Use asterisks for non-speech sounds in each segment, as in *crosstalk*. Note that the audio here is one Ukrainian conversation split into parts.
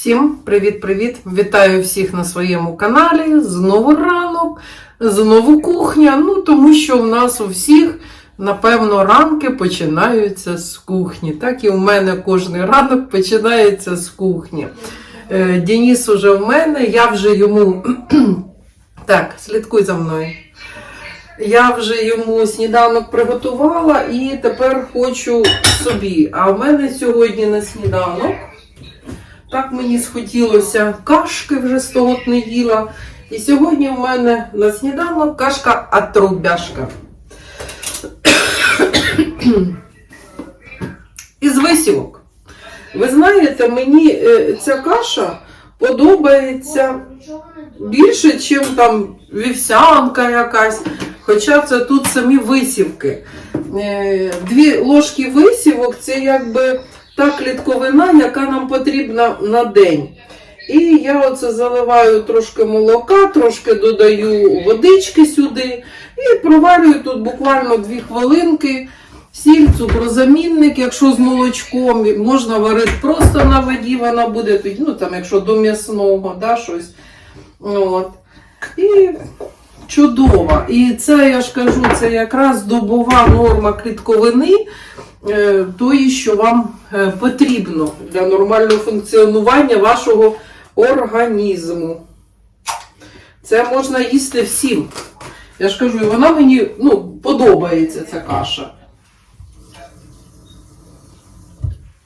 Всім привіт-привіт! Вітаю всіх на своєму каналі. Знову ранок, знову кухня. Ну, тому що в нас у всіх, напевно, ранки починаються з кухні. Так і у мене кожен ранок починається з кухні. Е, Деніс уже в мене, я вже йому. *clears throat* Так, слідкуй за мною. Я вже йому сніданок приготувала і тепер хочу собі. А в мене сьогодні на сніданок. Так мені схотілося кашки вже з того не їла. І сьогодні в мене на сніданок кашка отрубяшка. *coughs* Із висівок. Ви знаєте, мені е, ця каша подобається більше, ніж там вівсянка якась. Хоча це тут самі висівки. Е, Дві ложки висівок це якби та клітковина, яка нам потрібна на день. І я оце заливаю трошки молока, трошки додаю водички сюди і проварюю тут буквально 2 хвилинки. Сіль, цукрозамінник, якщо з молочком, можна варити просто на воді, вона буде, ну там, якщо до м'ясного, да, щось. От. І чудово. І це, я ж кажу, це якраз добова норма клітковини, тої, що вам е, потрібно для нормального функціонування вашого організму. Це можна їсти всім. Я ж кажу, вона мені ну, подобається ця каша.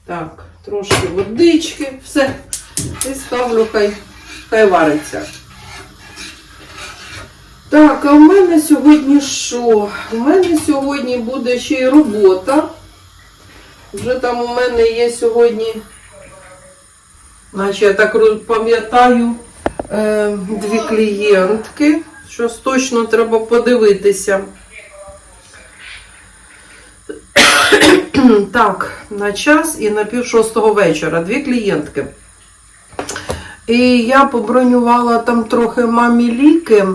Так, трошки водички, все. І ставлю, хай, хай вариться. Так, а в мене сьогодні що? У мене сьогодні буде ще й робота. Вже там у мене є сьогодні, наче я так пам'ятаю, е, дві клієнтки. Щось точно треба подивитися. *coughs* Так, на час і на пів шостого вечора. Дві клієнтки. І я побронювала там трохи мамі ліки.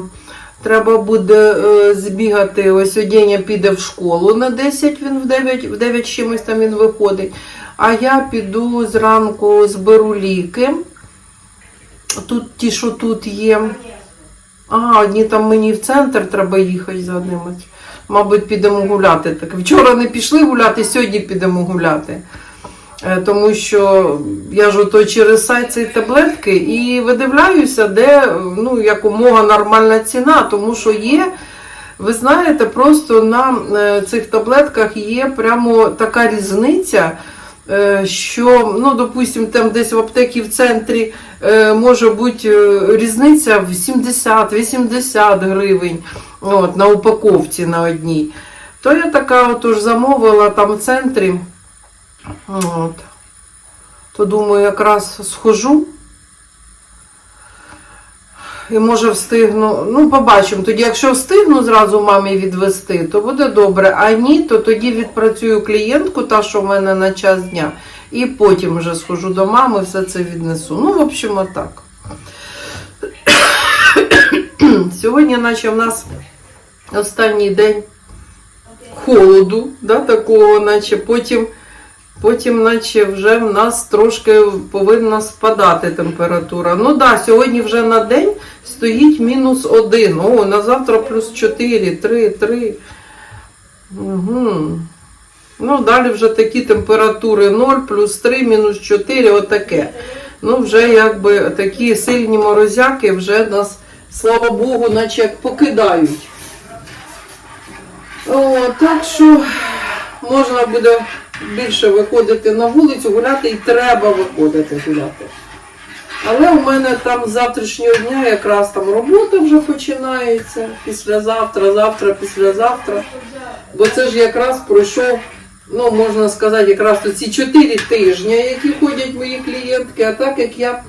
Треба буде е, збігати. Ось Одєня піде в школу на 10, він в 9, в 9 чимось там він виходить. А я піду зранку зберу ліки. Тут ті, що тут є. А, одні там мені в центр треба їхати за ними. Мабуть, підемо гуляти. Так вчора не пішли гуляти, сьогодні підемо гуляти. Е, Тому що я ж ото через сайт цієї таблетки і видивляюся, де ну, якомога нормальна ціна, тому що є. Ви знаєте, просто на е, цих таблетках є прямо така різниця, е, що, ну, допустимо, там десь в аптекі в центрі може бути різниця в 70-80 гривень от, на упаковці на одній. То я така отож замовила там в центрі. От. То думаю, якраз схожу. І може встигну. Ну, побачимо. Тоді, якщо встигну зразу мамі відвести, то буде добре. А ні, то тоді відпрацюю клієнтку, та, що в мене на час дня. І потім вже схожу до мами, все це віднесу. Ну, в общем, отак. Сьогодні, наче в нас останній день холоду, да, такого, наче потім. Потім, наче вже в нас трошки повинна спадати температура. Ну да, сьогодні вже на день стоїть мінус один. О, на завтра плюс 4, 3, 3. Угу. Ну, далі вже такі температури 0, плюс 3, мінус 4, отаке. Ну, вже якби такі сильні морозяки вже нас, слава Богу, наче як покидають. О, так що можна буде більше виходити на вулицю, гуляти і треба виходити гуляти. Але у мене там з завтрашнього дня якраз там робота вже починається. Післязавтра, завтра, післязавтра. Бо це ж якраз пройшов, ну можна сказати, якраз ці 4 тижні, які ходять мої клієнтки. А так як я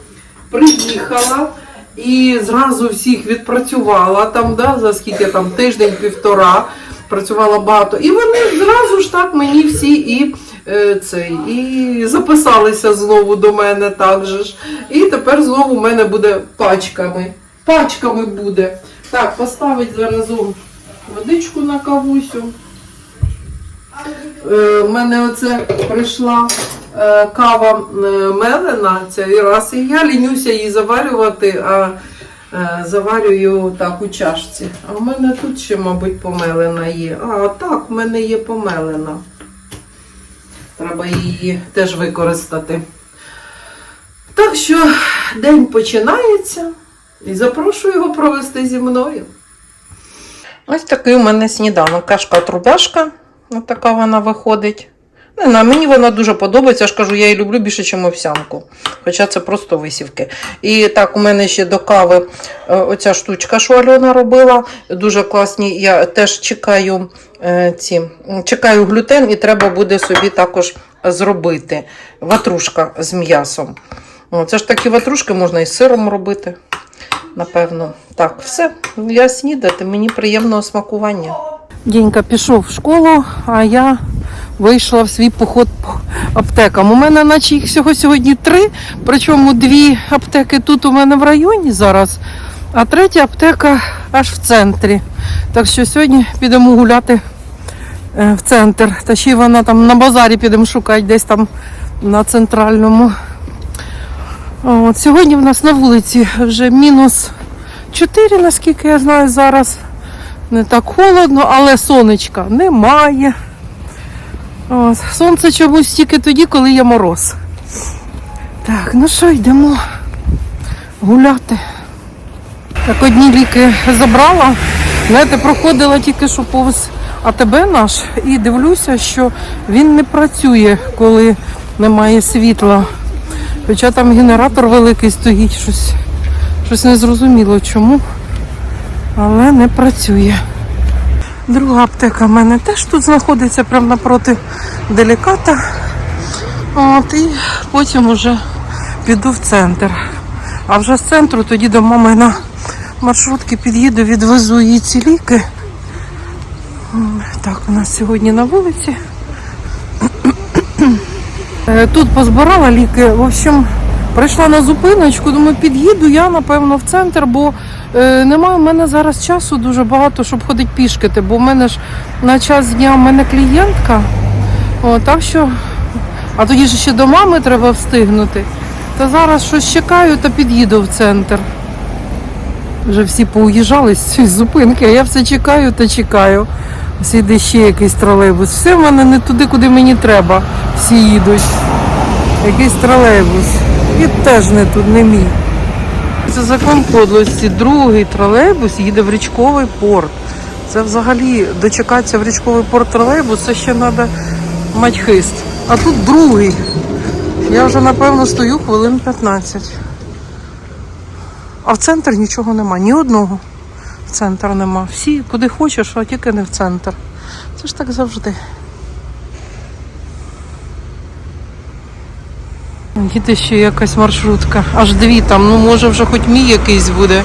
приїхала і зразу всіх відпрацювала там, да, за скільки там тиждень-півтора працювала багато. І вони зразу ж так мені всі і е, цей, і записалися знову до мене так же ж. І тепер знову в мене буде пачками. Пачками буде. Так, поставить заразом водичку на кавусю. Е, мене оце прийшла е, кава мелена цей раз, і я лінюся її заварювати, а заварюю так у чашці. А в мене тут ще, мабуть, помелена є. А, так, в мене є помелена. Треба її теж використати. Так що день починається і запрошую його провести зі мною. Ось такий у мене сніданок. Кашка-трубяшка. Ось така вона виходить. Не знаю, мені вона дуже подобається. Я ж кажу, я її люблю більше, ніж овсянку. Хоча це просто висівки. І так, у мене ще до кави е, оця штучка, що Альона робила. Дуже класні. Я теж чекаю е, ці, чекаю глютен, і треба буде собі також зробити. Ватрушка з м'ясом. Це ж такі ватрушки можна і з сиром робити. Напевно. Так, все. Я снідати, мені приємного смакування. Дінька пішов в школу, а я вийшла в свій поход по аптекам. У мене, наче їх всього сьогодні три, причому дві аптеки тут у мене в районі зараз, а третя аптека аж в центрі. Так що сьогодні підемо гуляти е, в центр. Та ще вона там на базарі підемо шукати десь там на центральному. От, сьогодні в нас на вулиці вже мінус 4, наскільки я знаю, зараз. Не так холодно, але сонечка немає. От, сонце чомусь тільки тоді, коли є мороз. Так, ну що, йдемо гуляти. Так, одні ліки забрала. Знаєте, проходила тільки що повз АТБ наш і дивлюся, що він не працює, коли немає світла. Хоча там генератор великий стоїть, щось, щось незрозуміло чому, але не працює. Друга аптека в мене теж тут знаходиться прямо напроти деліката. От, і потім уже піду в центр. А вже з центру тоді до мами на маршрутки під'їду, відвезу їй ці ліки. Так, у нас сьогодні на вулиці. Е, Тут позбирала ліки. В общем, прийшла на зупиночку, думаю, під'їду я, напевно, в центр, бо е, немає в мене зараз часу дуже багато, щоб ходити пішки. Бо в мене ж на час дня в мене клієнтка. О, так що, а тоді ж ще до мами треба встигнути. Та зараз щось чекаю та під'їду в центр. Вже всі поуїжджали з цієї зупинки, а я все чекаю та чекаю. Ось іде ще якийсь тролейбус. Все в мене не туди, куди мені треба. Всі їдуть. Якийсь тролейбус. І теж не тут, не мій. Це закон подлості. Другий тролейбус їде в річковий порт. Це взагалі дочекатися в річковий порт тролейбус, це ще треба мати хист. А тут другий. Я вже напевно стою хвилин 15. А в центр нічого нема, ні одного в центр нема. Всі куди хочеш, а тільки не в центр. Це ж так завжди. Їде ще якась маршрутка. Аж дві там, ну може вже хоч мій якийсь буде.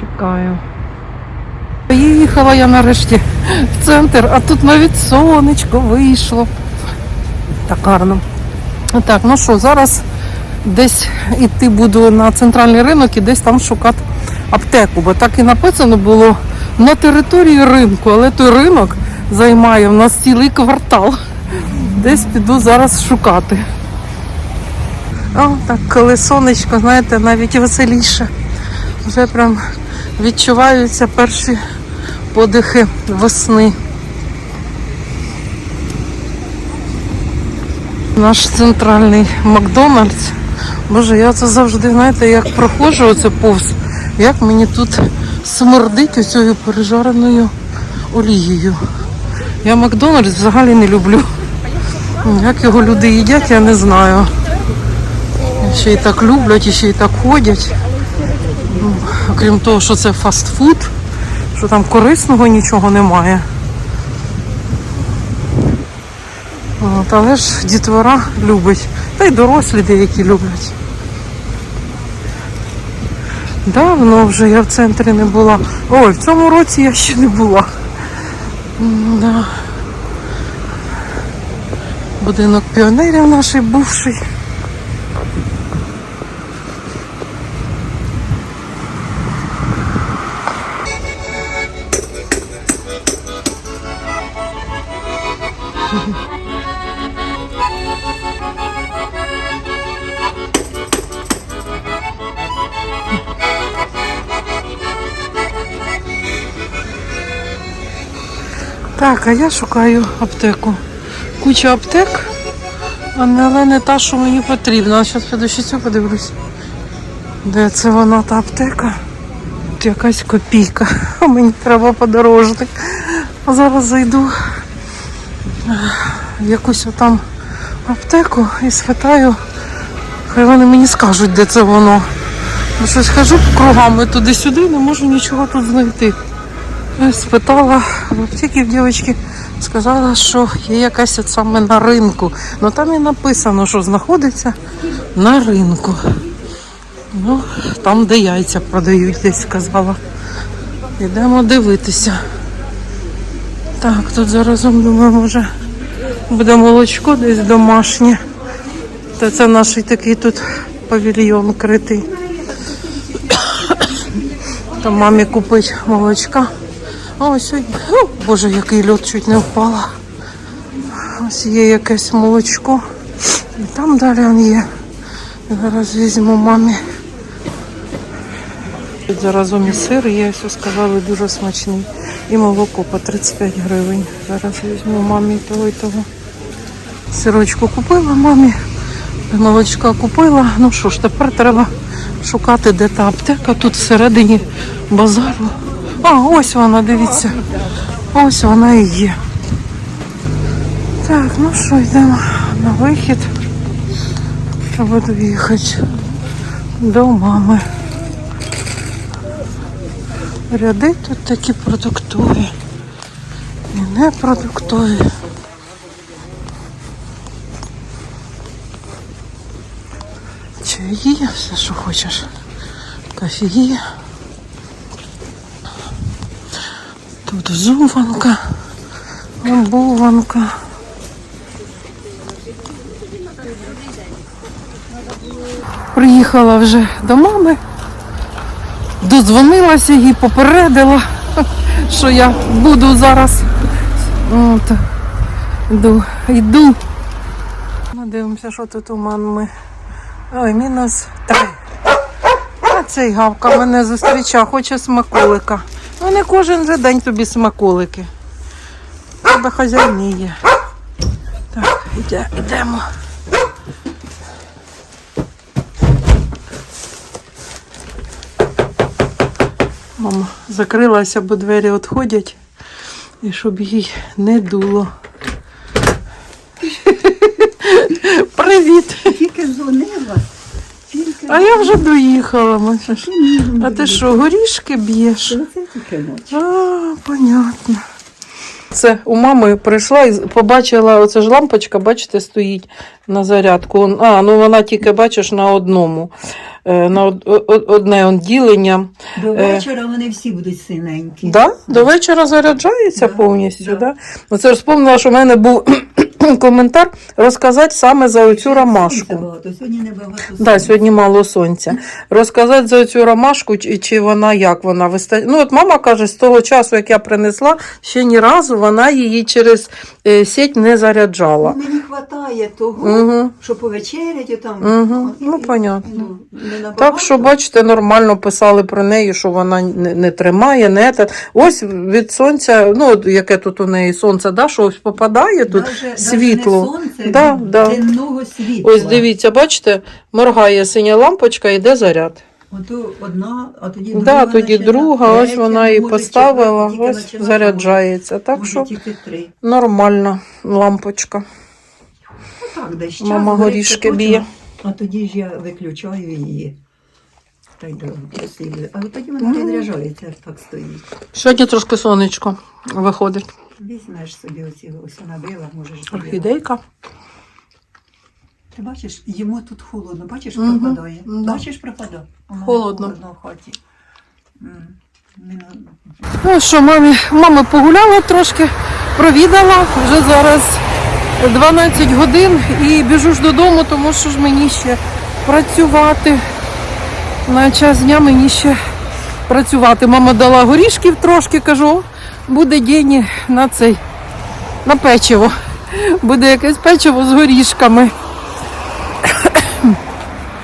Чекаю. Поїхала я нарешті в центр, а тут навіть сонечко вийшло. Так гарно. Так, ну що, зараз десь іти буду на центральний ринок і десь там шукати аптеку, бо так і написано було на території ринку, але той ринок займає в нас цілий квартал. Десь піду зараз шукати. О, так, коли сонечко, знаєте, навіть веселіше. Вже прям відчуваються перші подихи весни. Наш центральний Макдональдс. Боже, я це завжди, знаєте, як проходжу оце повз, як мені тут смердить оцією пережареною олією. Я Макдональдс взагалі не люблю. Як його люди їдять, я не знаю. Ще й так люблять, і ще й так ходять. Ну, Окрім того, що це фастфуд, що там корисного нічого немає. От, але ж дітвора любить. Та й дорослі деякі люблять. Давно вже я в центрі не була. Ой, в цьому році я ще не була. Да. Будинок піонерів наш бувший. Так, а я шукаю аптеку. Куча аптек, але не та, що мені потрібна. Зараз піду ще цю подивлюсь. Де це вона та аптека? Тут якась копійка. *laughs* Мені треба подорожник. А зараз зайду в якусь там аптеку і спитаю. Хай вони мені скажуть, де це воно. Щось хожу кругами туди-сюди, не можу нічого тут знайти. Спитала в аптеки в дівчинки, сказала, що є якась от саме на ринку. Ну там і написано, що знаходиться на ринку. Ну, там, де яйця продають, десь сказала. Йдемо дивитися. Так, тут заразом, думаю, може буде молочко десь домашнє. Та це наш такий тут павільйон критий. Там мамі купить молочка. Ось сьогодні. О, Боже, який льод чуть не впала. Ось є якесь молочко. І там далі он є. Зараз візьму мамі. Заразом і сир є, все сказали, дуже смачний. І молоко по 35 гривень. Зараз візьму мамі того і того. Сирочку купила мамі, молочка купила. Ну що ж, тепер треба шукати, де та аптека. Тут всередині базару. А, ось вона, дивіться. Ось вона і є. Так, ну що, йдемо на вихід. Буду їхати до мами. Ряди тут такі продуктові. І непродуктові. Чаї, все, що хочеш. Кофеї. Тут взуванка, обуванка. Приїхала вже до мами, дозвонилася їй, попередила, *laughs* що я буду зараз. От, йду, йду. Ми дивимося, що тут у мами. Ой, мінус три. А цей гавка мене зустрічав, хоче смаколика. Не кожен же день тобі смаколики. Тебе хазяйні є. Так, йдемо. Мама закрилася, бо двері відходять. І щоб їй не дуло. *laughs* Привіт! Тільки дзвонила. А я вже доїхала. Маша. А ти що, горішки б'єш? А, понятно. Це у мами прийшла і побачила, оце ж лампочка, бачите, стоїть на зарядку. А, ну вона тільки бачиш на одному. Е, На од- од- одне он ділення. До вечора вони всі будуть синенькі. Да? До вечора заряджається Да, повністю, да. да. Оце ж вспомнила, що в мене був коментар розказати саме за оцю ромашку. Сьогодні небагато Да, сьогодні мало сонця. Розказати за цю ромашку, чи, чи вона як вона виста... Ну, от мама каже, з того часу, як я принесла, ще ні разу вона її через е, сеть не заряджала. Мені вистачає того, Угу. що повечеряти там. І- ну, понятно. ну, не набагато. Так що, бачите, нормально писали про неї, що вона не, не тримає, не те. Ось від сонця, ну, от яке тут у неї сонце, да, що ось попадає тут даже світло. не сонце, Да, да. денного світла. Ось дивіться, бачите, моргає синя лампочка, йде заряд. Ото одна, а тоді Да, друга. тоді почина, друга, ось вона і поставила, четверта, ось тільки заряджається. Так може, що тільки три. нормальна лампочка. Ну так, десь час Мама горить, горішки точно, б'є. А тоді ж я виключаю її. Та й посилюю. А от тоді вона розряджається, так стоїть. Сьогодні трошки сонечко виходить. Візьмеш собі оці ось набила, можеш. Орхідейка. Ти бачиш, йому тут холодно, бачиш, Мгм, пропадає. да. Бачиш, пропадає. У мене Холодно. в хаті. М, Ну що, мамі, мама погуляла трошки, провідала. Вже зараз 12 годин і біжу ж додому, тому що ж мені ще працювати. На час дня мені ще працювати. Мама дала горішків трошки, кажу, «О, буде день на цей, на печиво. буде якесь печиво з горішками.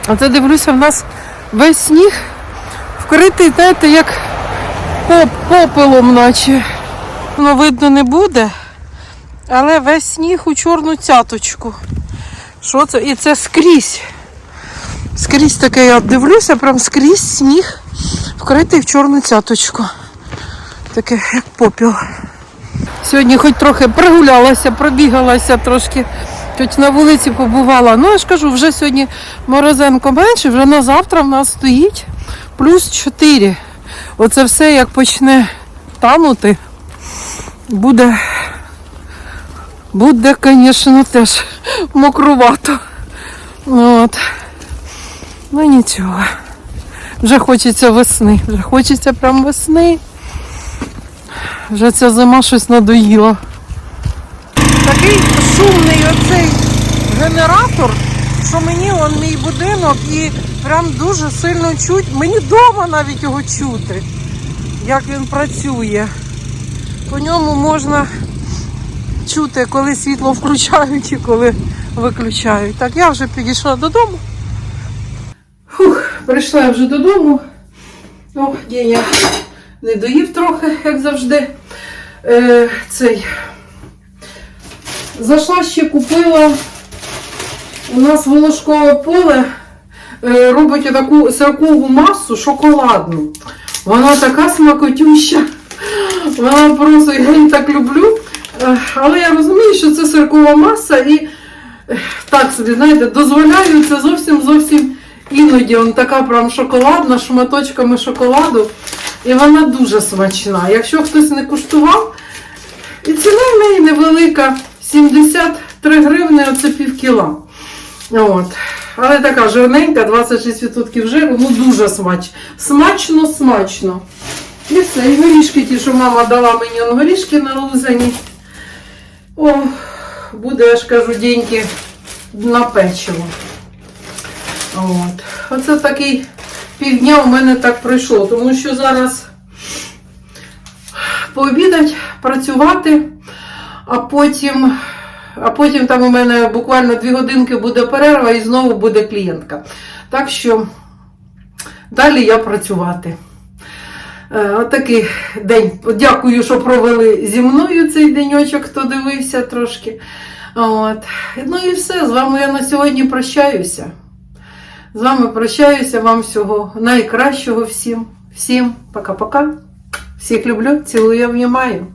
Оце дивлюся, в нас весь сніг вкритий, знаєте, як поп, попелом, наче. Воно видно не буде, але весь сніг у чорну цяточку. Що це? І це скрізь. Скрізь таке, я дивлюся, прям скрізь сніг вкритий в чорну цяточку. Таке, як попіл. Сьогодні хоч трохи прогулялася, пробігалася трошки, хоч на вулиці побувала. Ну, я ж кажу, вже сьогодні морозенко менше, вже на завтра в нас стоїть плюс 4. Оце все як почне танути, буде, буде, звісно, теж мокрувато. От. Ну нічого. Вже хочеться весни, вже хочеться прям весни. Вже ця зима щось надоїла. Такий шумний оцей генератор, що мені он мій будинок і прям дуже сильно чуть. Мені вдома навіть його чути, як він працює. По ньому можна чути, коли світло включають і коли виключають. Так, я вже підійшла додому. Фух, прийшла я вже додому. О, Деня не доїв трохи, як завжди. Е, цей. Зайшла ще купила. У нас волошкове поле е, робить таку сиркову масу шоколадну. Вона така смакотюща. Вона просто я її так люблю. Е, Але я розумію, що це сиркова маса і е, так собі, знаєте, дозволяю це зовсім зовсім іноді. Вона така прям шоколадна, шматочками шоколаду. І вона дуже смачна. Якщо хтось не куштував, і ціна в неї невелика 73 гривни, оце пів кіла. От. Але така жирненька, 26% жиру, ну дуже смач. Смачно, смачно. І все, і горішки ті, що мама дала мені он горішки на лузані. О, буде, я ж кажу, деньки на печиво. От. Оце такий півдня у мене так пройшло, тому що зараз пообідать, працювати, а потім, а потім там у мене буквально дві годинки буде перерва і знову буде клієнтка. Так що далі я працювати. Е, Отакий день. Дякую, що провели зі мною цей деньочок, хто дивився трошки. От. Ну і все. З вами я на сьогодні прощаюся. З вами прощаюся. Вам всього найкращого всім. Всім пока-пока. Всіх люблю, цілую, обнімаю.